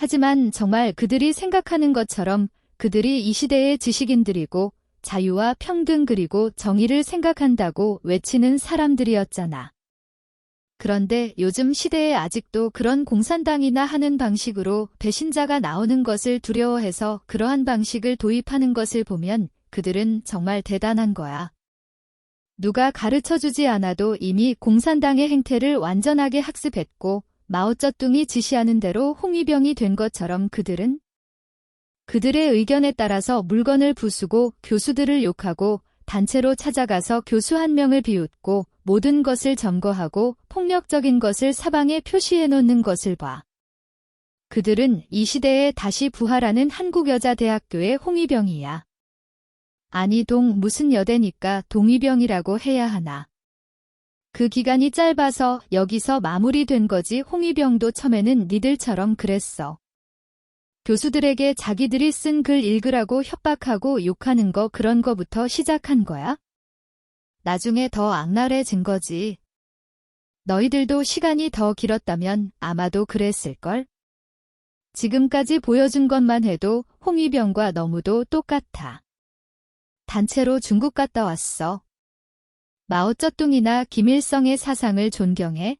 하지만 정말 그들이 생각하는 것처럼 그들이 이 시대의 지식인들이고 자유와 평등 그리고 정의를 생각한다고 외치는 사람들이었잖아. 그런데 요즘 시대에 아직도 그런 공산당이나 하는 방식으로 배신자가 나오는 것을 두려워해서 그러한 방식을 도입하는 것을 보면 그들은 정말 대단한 거야. 누가 가르쳐 주지 않아도 이미 공산당의 행태를 완전하게 학습했고 마오쩌둥이 지시하는 대로 홍위병이 된 것처럼 그들은 그들의 의견에 따라서 물건을 부수고 교수들을 욕하고 단체로 찾아가서 교수 한 명을 비웃고 모든 것을 점거하고 폭력적인 것을 사방에 표시해 놓는 것을 봐. 그들은 이 시대에 다시 부활하는 한국여자대학교의 홍위병이야. 아니 동 무슨 여대니까 동위병이라고 해야 하나. 그 기간이 짧아서 여기서 마무리된 거지 홍위병도 처음에는 니들처럼 그랬어. 교수들에게 자기들이 쓴 글 읽으라고 협박하고 욕하는 거 그런 거부터 시작한 거야? 나중에 더 악랄해진 거지. 너희들도 시간이 더 길었다면 아마도 그랬을걸? 지금까지 보여준 것만 해도 홍위병과 너무도 똑같아. 단체로 중국 갔다 왔어. 마오쩌둥이나 김일성의 사상을 존경해?